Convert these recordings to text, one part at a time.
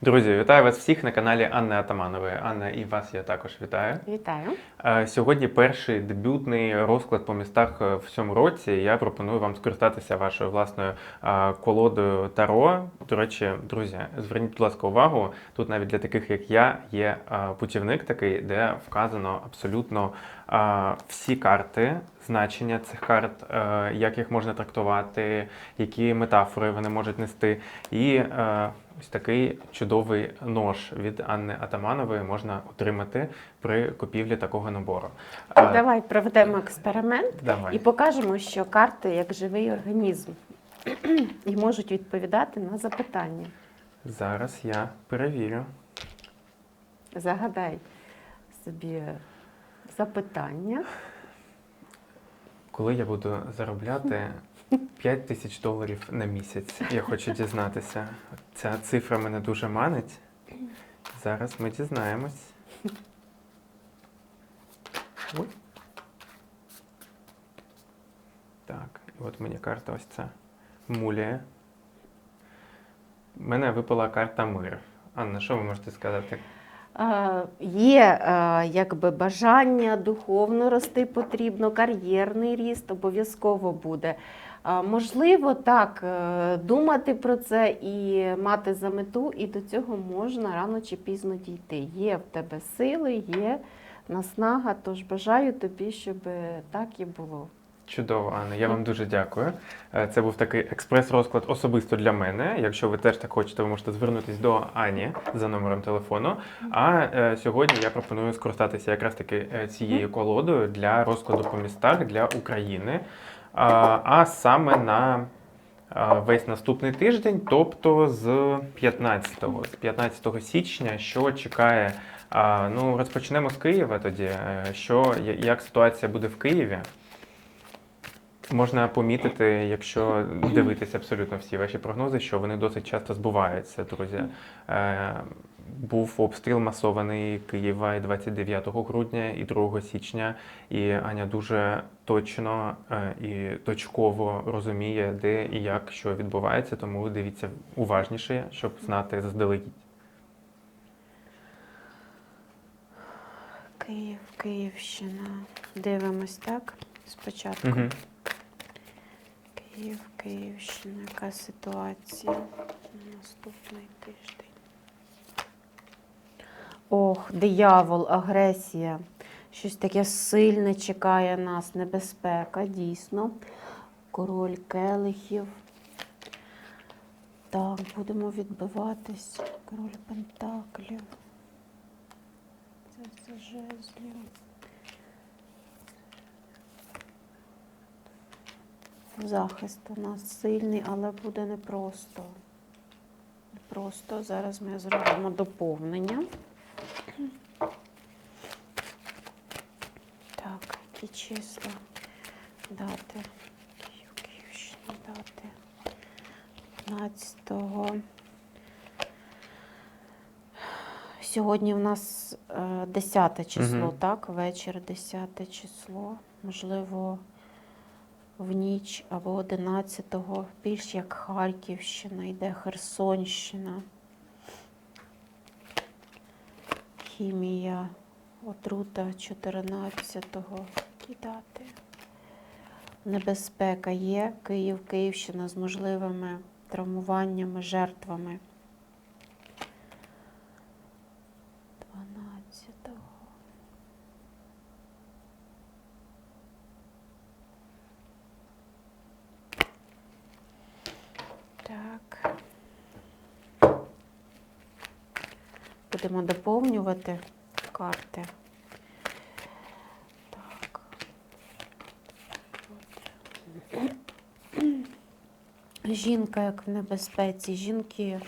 Друзі, вітаю вас всіх на каналі Анни Атаманової. Анна, і вас я також вітаю. Вітаю. Е, Сьогодні перший дебютний розклад по містах е, в цьому році. Я пропоную вам скористатися вашою власною е, колодою Таро. До речі, друзі, зверніть, будь ласка, увагу. Тут навіть для таких, як я, є путівник такий, де вказано абсолютно всі карти, значення цих карт, е, як їх можна трактувати, які метафори вони можуть нести. І е, ось такий чудовий нож від Анни Атаманової можна отримати при купівлі такого набору. Е, Давай проведемо експеримент Давай. і покажемо, що карти як живий організм і можуть відповідати на запитання. Зараз я перевірю. Загадай собі запитання. Коли я буду заробляти 5 тисяч доларів на місяць, я хочу дізнатися. Ця цифра мене дуже манить. Зараз ми дізнаємось. Ой. Так, і от мені карта ось ця. Мулія. У мене випала карта мир. Анна, що ви можете сказати? Е, Є е, якби бажання духовно рости потрібно, кар'єрний ріст обов'язково буде. Е, Можливо, так, думати про це і мати за мету, і до цього можна рано чи пізно дійти. Є в тебе сили, є наснага, тож бажаю тобі, щоб так і було. Чудово, Анна. Я вам дуже дякую. Е, Це був такий експрес-розклад особисто для мене. Якщо ви теж так хочете, ви можете звернутися до Ані за номером телефону. А е, сьогодні я пропоную скористатися якраз таки е, цією колодою для розкладу по містах для України. А, а саме на весь наступний тиждень, тобто з 15, з 15 січня, що чекає. А, ну, розпочнемо з Києва тоді. Е, Що, як ситуація буде в Києві? Можна помітити, якщо дивитися абсолютно всі ваші прогнози, що вони досить часто збуваються, друзі. Е, був обстріл масований Києва і 29 грудня і 2 січня, і Аня дуже точно е, і точково розуміє, де і як що відбувається, тому дивіться уважніше, щоб знати заздалегідь. Київ, Київщина. Дивимось, так? Спочатку. Угу. Київ, Київщина, яка ситуація на наступний тиждень? Ох, диявол, агресія. Щось таке сильне чекає нас, небезпека, дійсно. Король келихів. Так, будемо відбиватись. Король пентаклів. Це все жезлів. Захист у нас сильний, але буде непросто. Непросто. Зараз ми зробимо доповнення. Так, які числа, дати. Київ, Київщина, дати. 15-го. Сьогодні в нас е, 10 число, Мгм. так? Вечір 10 число. Можливо, в ніч або 11-го, більш як Харківщина, йде Херсонщина. Хімія, отрута 14-го. Які дати? Небезпека є. Київ, Київщина з можливими травмуваннями, жертвами. 12-го. Так. Будемо доповнювати карти. Так. Жінка як в небезпеці, жінки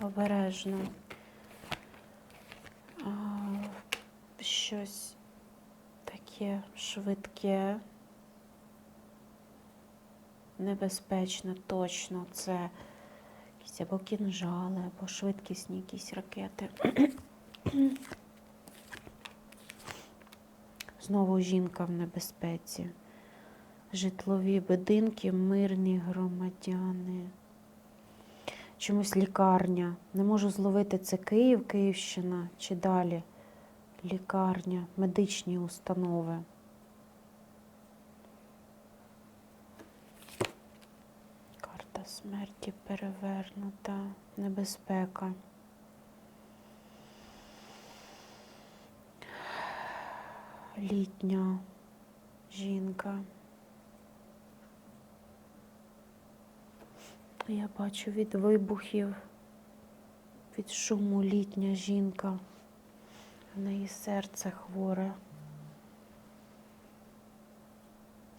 обережно. Щось таке швидке, небезпечне точно. Це якісь або кінжали, або швидкісні якісь ракети. Знову жінка в небезпеці. Житлові будинки, мирні громадяни. чомусь лікарня. Не можу зловити це Київ, Київщина чи далі. Лікарня, медичні установи. Карта смерті перевернута, небезпека. Літня жінка. Я бачу від вибухів, від шуму літня жінка. В неї серце хворе.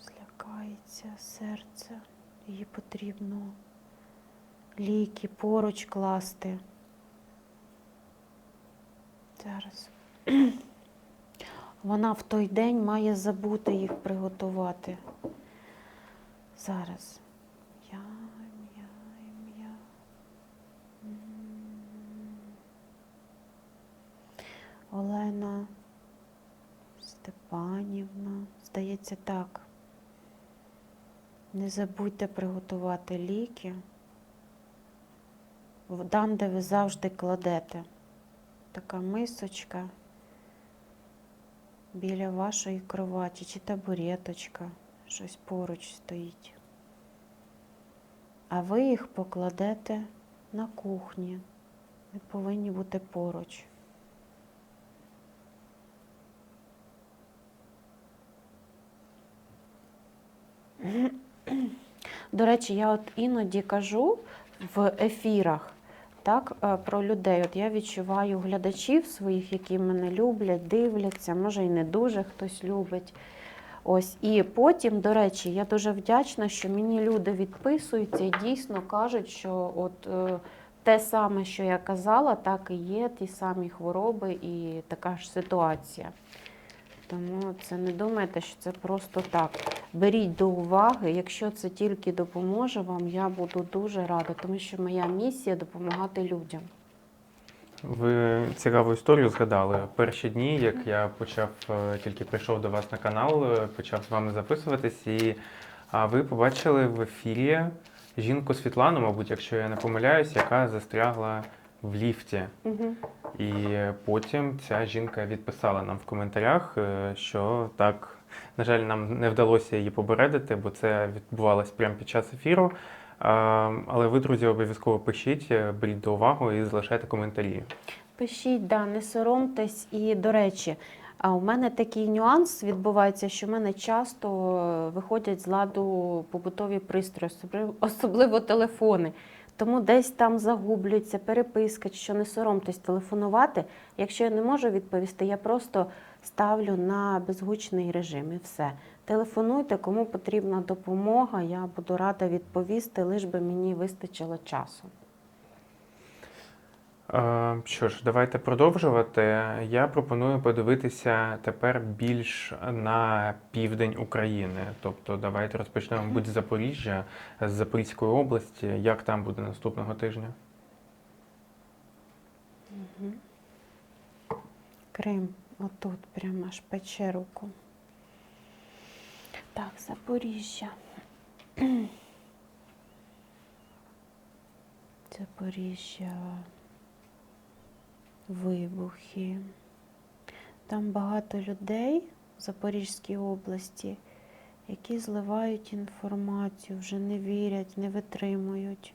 Злякається серце. Їй потрібно ліки поруч класти. Зараз. Вона в той день має забути їх приготувати. Зараз. Олена Степанівна. Здається, так. Не забудьте приготувати ліки. Там, де ви завжди кладете. Така мисочка біля вашої кроваті чи табуреточка, щось поруч стоїть. А ви їх покладете на кухні. Не повинні бути поруч. До речі, я от іноді кажу в ефірах так, е, про людей. От я відчуваю глядачів своїх, які мене люблять, дивляться, може і не дуже хтось любить. Ось і потім, до речі, я дуже вдячна, що мені люди відписуються і дійсно кажуть, що от е, те саме, що я казала, так і є, ті самі хвороби і така ж ситуація. Тому це не думайте, що це просто так. Беріть до уваги, якщо це тільки допоможе вам, я буду дуже рада, тому що моя місія допомагати людям. Ви цікаву історію згадали. Перші дні, як я почав, е, тільки прийшов до вас на канал, е, почав з вами записуватись, і ви побачили в ефірі жінку Світлану, мабуть, якщо я не помиляюсь, яка застрягла в ліфті. Угу. І потім ця жінка відписала нам в коментарях, е, що так, на жаль, нам не вдалося її попередити, бо це відбувалось прямо під час ефіру. Але ви, друзі, обов'язково пишіть, е, беріть до уваги і залишайте коментарі. Пишіть, да, не соромтесь. І, до речі, а у мене такий нюанс відбувається, що в мене часто е, виходять з ладу побутові пристрої, особливо- особливо телефони. Тому десь там загублюється переписка, що не соромтесь телефонувати. Якщо я не можу відповісти, я просто ставлю на безгучний режим і все. Телефонуйте, кому потрібна допомога. Я буду рада відповісти, лиш би мені вистачило часу. Що ж, давайте продовжувати. Я пропоную подивитися тепер більш на південь України. Тобто, давайте розпочнемо, мабуть, з Запоріжжя, з Запорізької області. Як там буде наступного тижня? Крим, отут, прямо аж пече руку. Так, Запоріжжя. Запоріжжя. Вибухи. Там багато людей в Запорізькій області, які зливають інформацію, вже не вірять, не витримують,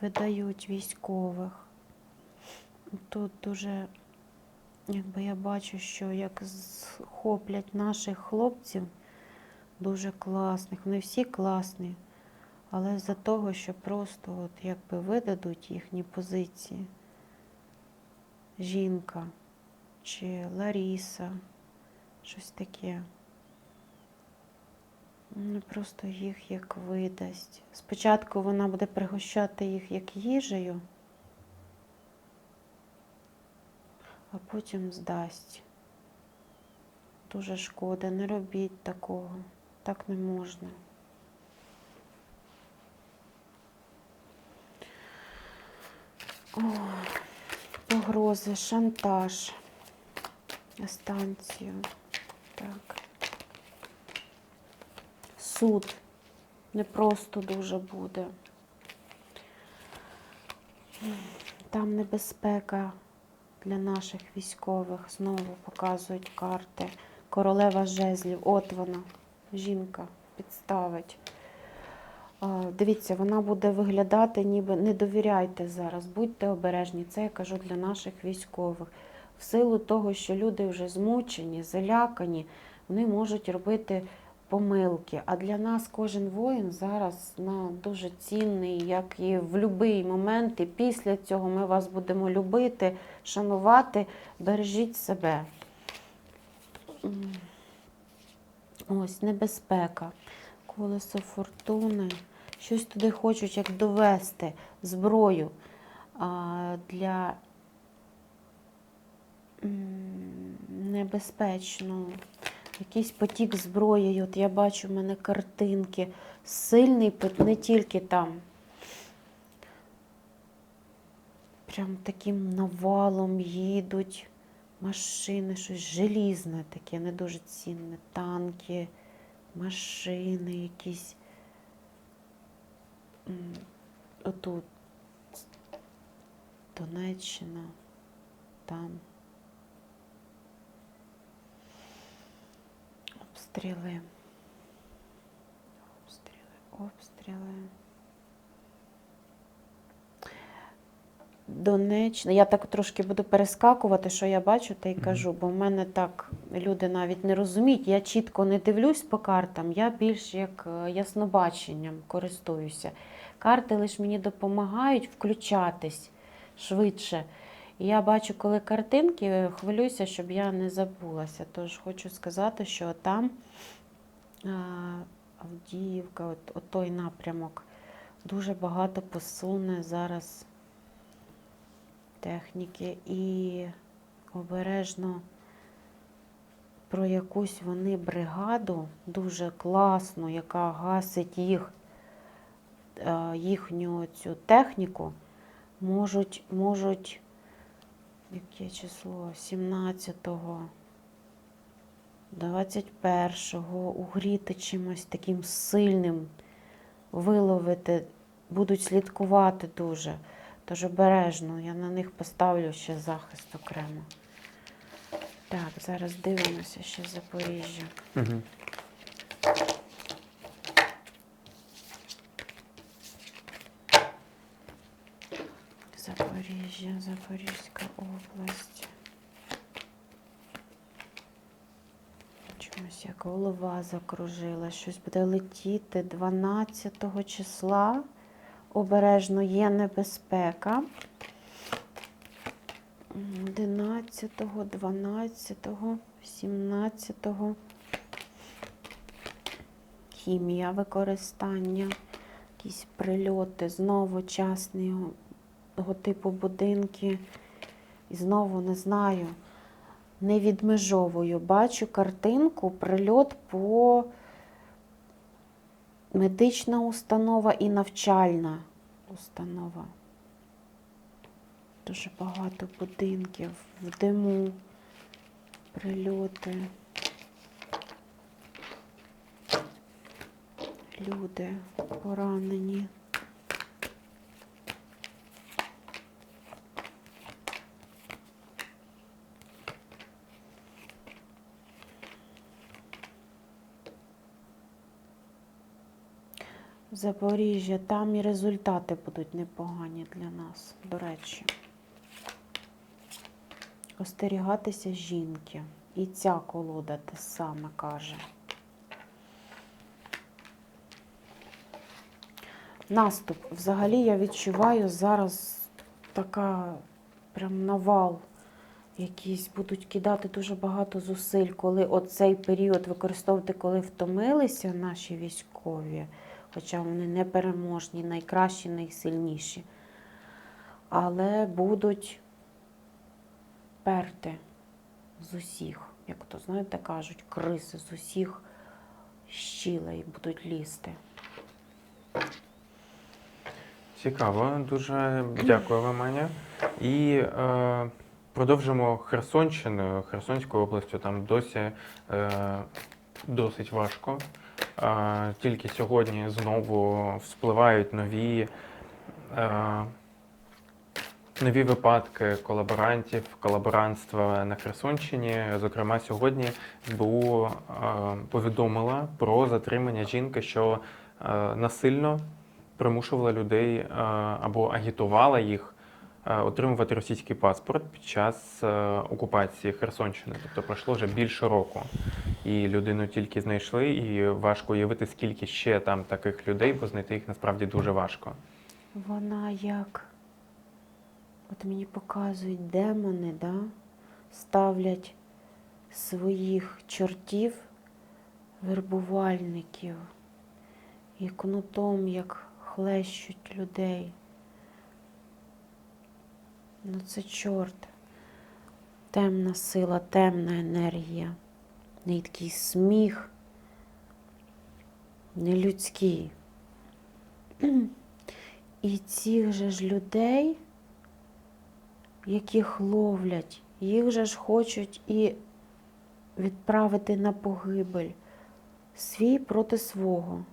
видають військових. Тут дуже Якби я бачу, що як захоплять наших хлопців, дуже класних, вони всі класні, але з-за того, що просто от якби видадуть їхні позиції, жінка чи Ларіса, щось таке. Ну, просто їх як видасть. Спочатку вона буде пригощати їх як їжею. а потім здасть. Дуже шкода, не робіть такого. Так не можна. О, погрози, шантаж станцію. Так. Суд не просто дуже буде. Там небезпека для наших військових. Знову показують карти. Королева жезлів. От вона, жінка, підставить. Дивіться, вона буде виглядати, ніби не довіряйте зараз, будьте обережні. Це я кажу для наших військових. В силу того, що люди вже змучені, залякані, вони можуть робити помилки. А для нас кожен воїн зараз на, дуже цінний, як і в будь-який момент. І після цього ми вас будемо любити, шанувати. Бережіть себе. Ось небезпека. Колесо фортуни. Щось туди хочуть як довести зброю а, для м, небезпечно. Якийсь потік зброї. От я бачу в мене картинки. Сильний не тільки там. Прям таким навалом їдуть машини, щось желізне таке, не дуже цінне. Танки, машини якісь. Отут. Донеччина, там. Обстріли. Обстріли, обстріли. Донеччина. Я так трошки буду перескакувати, що я бачу, та й кажу, бо в мене так люди навіть не розуміють. Я чітко не дивлюсь по картам, я більш як е, яснобаченням користуюся. Карти лише мені допомагають включатись швидше. І я бачу, коли картинки, хвилююся, щоб я не забулася. Тож хочу сказати, що там Авдіївка, от, от той напрямок, дуже багато посуне зараз техніки і обережно про якусь вони бригаду дуже класну, яка гасить їх, е, їхню цю техніку, можуть, можуть, яке число, 17-го, 21-го угріти чимось таким сильним, виловити, будуть слідкувати дуже. Тож обережно, я на них поставлю ще захист окремо. Так, зараз дивимося ще Запоріжжя. Угу. Запоріжжя, Запорізька область. Чомусь як голова закружила. Щось буде летіти 12 числа. Обережно є небезпека. 11, 12, 17. Хімія використання, якісь прильоти, знову частного типу будинки. І знову не знаю, не відмежовую. Бачу картинку, прильот по медична установа і навчальна установа. Дуже багато будинків в диму, прильоти. Люди поранені. Запоріжжя, там і результати будуть непогані для нас, до речі. Остерігатися жінки. І ця колода те саме каже. Наступ. Взагалі я відчуваю зараз така прям навал. Якісь будуть кидати дуже багато зусиль, коли оцей період використовувати, коли втомилися наші військові, хоча вони непереможні, найкращі, найсильніші. Але будуть перти з усіх, як то знаєте, кажуть, криси з усіх щілей будуть лізти. Цікаво, дуже дякую вам, Аня. І е, продовжимо Херсонщиною, Херсонською областю. Там досі е, досить важко. Тільки сьогодні знову вспливають нові нові випадки колаборантів, колаборантства на Херсонщині. Зокрема, сьогодні СБУ повідомила про затримання жінки, що насильно примушувала людей або агітувала їх отримувати російський паспорт під час е, окупації Херсонщини. Тобто пройшло вже більше року. І людину тільки знайшли, і важко уявити, скільки ще там таких людей, бо знайти їх насправді дуже важко. Вона як. От мені показують демони, да? ставлять своїх чортів, вербувальників, і кнутом як хлещуть людей. Ну це чорт. Темна сила, темна енергія, нейткий сміх, нелюдський. І цих же ж людей, яких ловлять, їх же ж хочуть і відправити на погибель. Свій проти свого.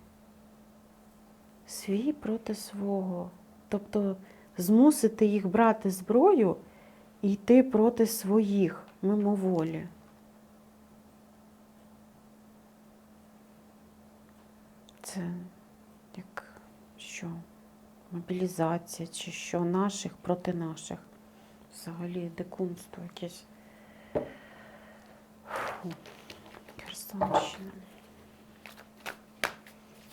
Свій проти свого. Тобто змусити їх брати зброю і йти проти своїх мимоволі. Це як що? Мобілізація чи що наших проти наших. Взагалі дикунство якесь. Фу. Херсонщина.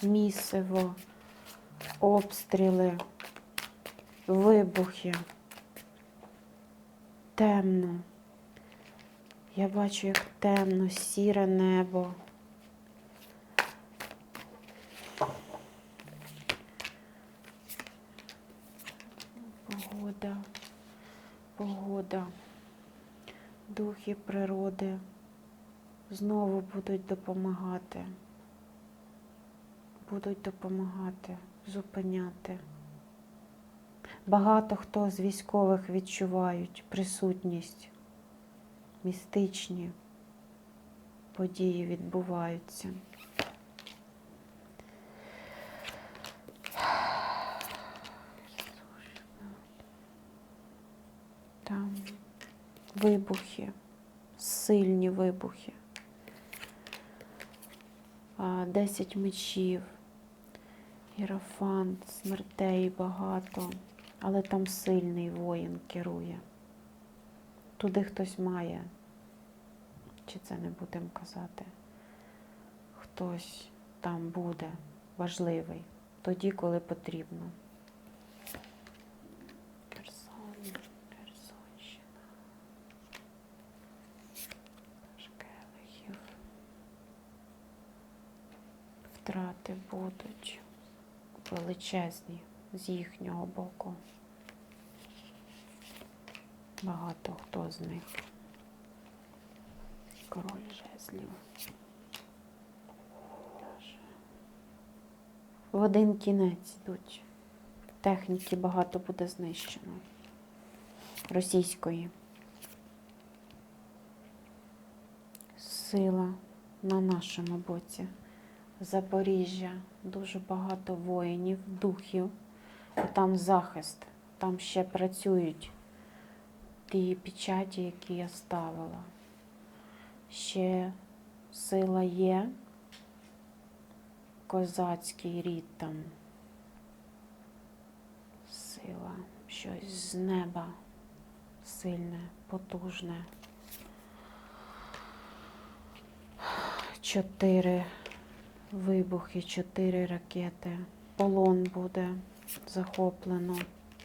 Місиво, обстріли, вибухи. Темно. Я бачу, як темно, сіре небо. Погода, погода, духи природи знову будуть допомагати. Будуть допомагати, зупиняти. Багато хто з військових відчувають присутність, містичні події відбуваються. Там вибухи, сильні вибухи. Десять мечів, іерофант, смертей багато, але там сильний воїн керує. Туди хтось має, чи це не будемо казати, хтось там буде важливий, тоді, коли потрібно. Втрати будуть величезні з їхнього боку. Багато хто з них. Король жезлів. В один кінець йдуть. Техніки багато буде знищено. Російської. Сила на нашому боці. Запоріжжя, дуже багато воїнів, духів. Там захист, там ще працюють ті печаті, які я ставила. Ще сила є, козацький рід там. Сила, щось з неба сильне, потужне. Чотири вибухи, чотири ракети. Полон буде захоплено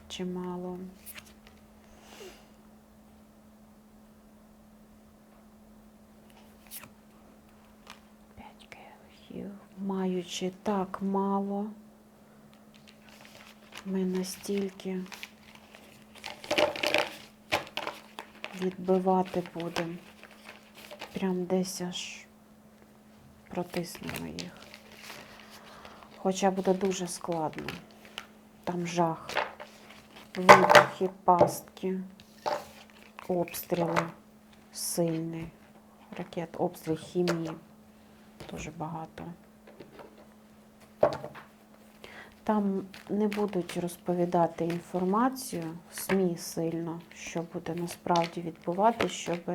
чимало. П'ять келихів. Маючи так мало, ми настільки відбивати будемо. Прям десь аж протиснемо їх. Хоча буде дуже складно. Там жах. Вибухи, пастки, обстріли сильні. Ракет, обстріл хімії. Дуже багато. Там не будуть розповідати інформацію СМІ сильно, що буде насправді відбувати, щоб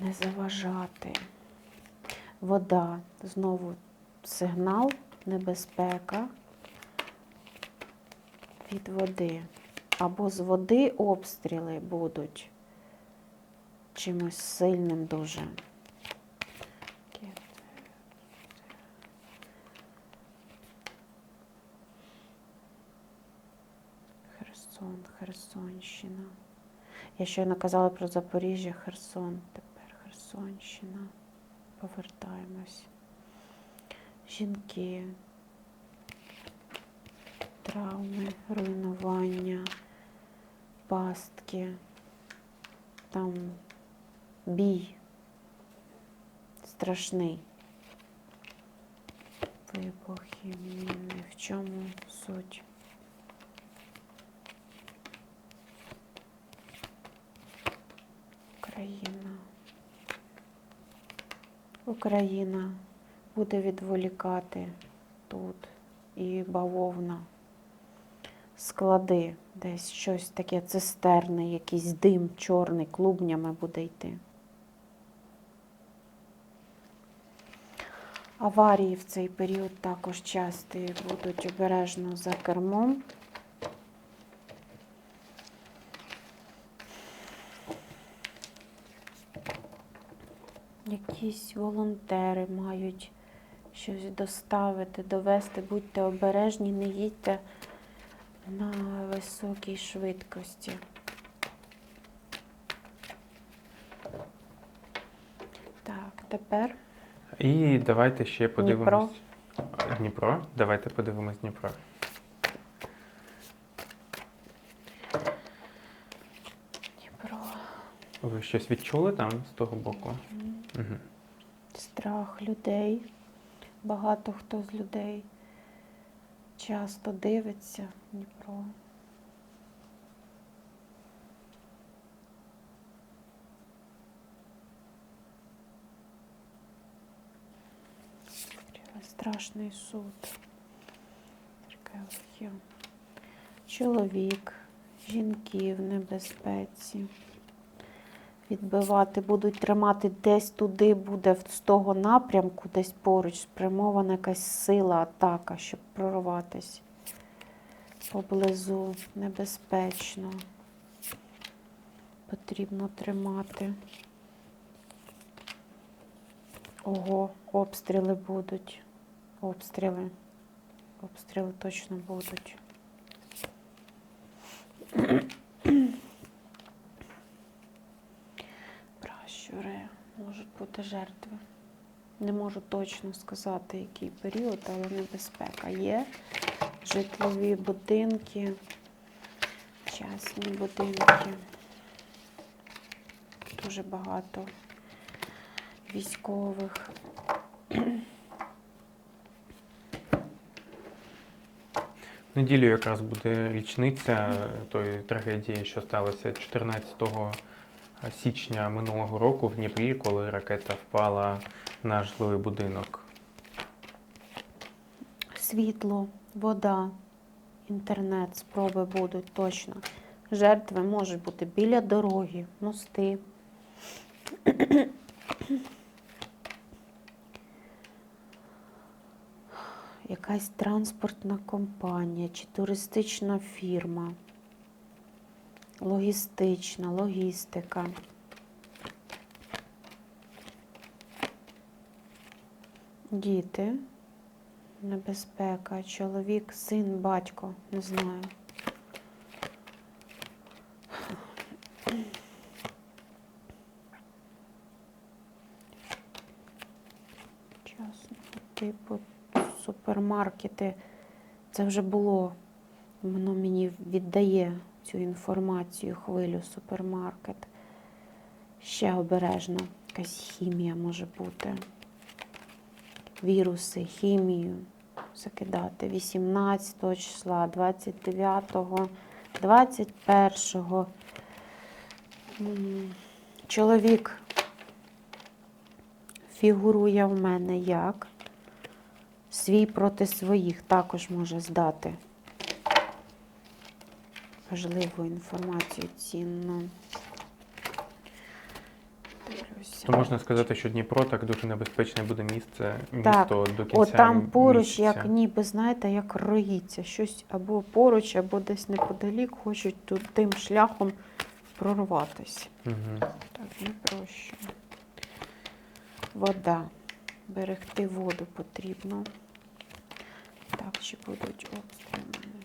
не заважати. Вода, знову сигнал, небезпека від води. Або з води обстріли будуть чимось сильним дуже. Херсон, Херсонщина. Я щойно казала про Запоріжжя, Херсон, тепер Херсонщина. Повертаємось. Жінки, травми, руйнування, пастки, там бій страшний. Вибухи, міни. В чому суть? Україна. Україна буде відволікати тут і бавовна. Склади, десь щось таке цистерни, якийсь дим чорний клубнями буде йти. Аварії в цей період також часті будуть обережно за кермом. Якісь волонтери мають щось доставити, довести, будьте обережні, не їдьте на високій швидкості. Так, тепер І давайте ще подивимось. Дніпро. Дніпро. Давайте подивимось Дніпро. Дніпро. Ви щось відчули там з того боку? Угу. страх людей. Багато хто з людей часто дивиться Дніпро. Страшний суд. Архів. Чоловік, жінки в небезпеці відбивати, будуть тримати десь туди, буде з того напрямку, десь поруч спрямована якась сила, атака, щоб прорватися. Поблизу небезпечно. Потрібно тримати. Ого, обстріли будуть. Обстріли. Обстріли точно будуть. Пращури можуть бути жертви. Не можу точно сказати, який період, але небезпека є. Житлові будинки, частні будинки. Дуже багато військових. В неділю якраз буде річниця тої трагедії, що сталося 14 січня минулого року в Дніпрі, коли ракета впала на житловий будинок. Світло, вода, інтернет, спроби будуть точно. Жертви можуть бути біля дороги, мости. Якась транспортна компанія чи туристична фірма, логістична, логістика. Діти, небезпека, чоловік, син, батько, не знаю. Чесно, типу супермаркети. Це вже було. Воно мені віддає цю інформацію, хвилю супермаркет. Ще обережно. Якась хімія може бути. Віруси, хімію закидати 18 числа, 29, 21. М, Чоловік фігурує в мене як свій проти своїх також може здати. Важливу інформацію цінну. Дивлюся. То можна сказати, що Дніпро так дуже небезпечне буде місце, місто до кінця. От там поруч, місяця. як ніби, знаєте, як роїться. Щось або поруч, або десь неподалік хочуть тут тим шляхом прорватися. Мгм. Так, не проще. Вода. Берегти воду потрібно. Так, чи будуть обстріли?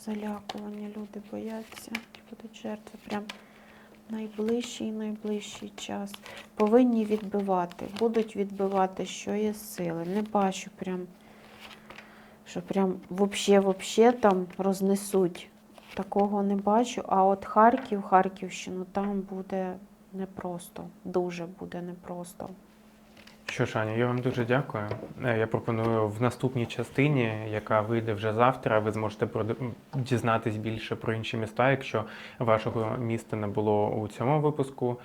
Залякування, люди бояться, будуть жертви. Прям найближчий найближчий час. Повинні відбивати. Будуть відбивати, що є сили. Не бачу прям, що прям вообще-вообще там рознесуть. Такого не бачу. А от Харків, Харківщину, там буде непросто. Дуже буде непросто. Що ж, Аня, я вам дуже дякую. Е, Я пропоную в наступній частині, яка вийде вже завтра, ви зможете дізнатись більше про інші міста, якщо вашого міста не було у цьому випуску.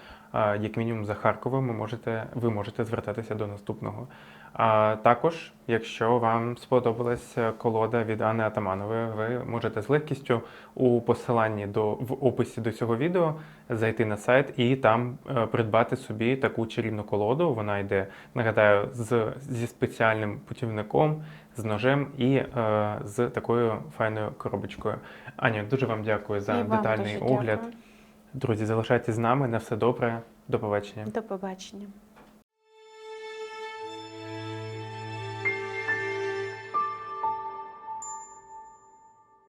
Як мінімум за Харковом ви можете, ви можете звертатися до наступного. А також, якщо вам сподобалась колода від Анни Атаманової, ви можете з легкістю у посиланні до в описі до цього відео зайти на сайт і там е, придбати собі таку чарівну колоду. Вона йде, нагадаю, з, зі спеціальним путівником, з ножем і е, з такою файною коробочкою. Аня, дуже вам дякую за І детальний огляд. дякую. Друзі, залишайтесь з нами. На все добре. До побачення. До побачення.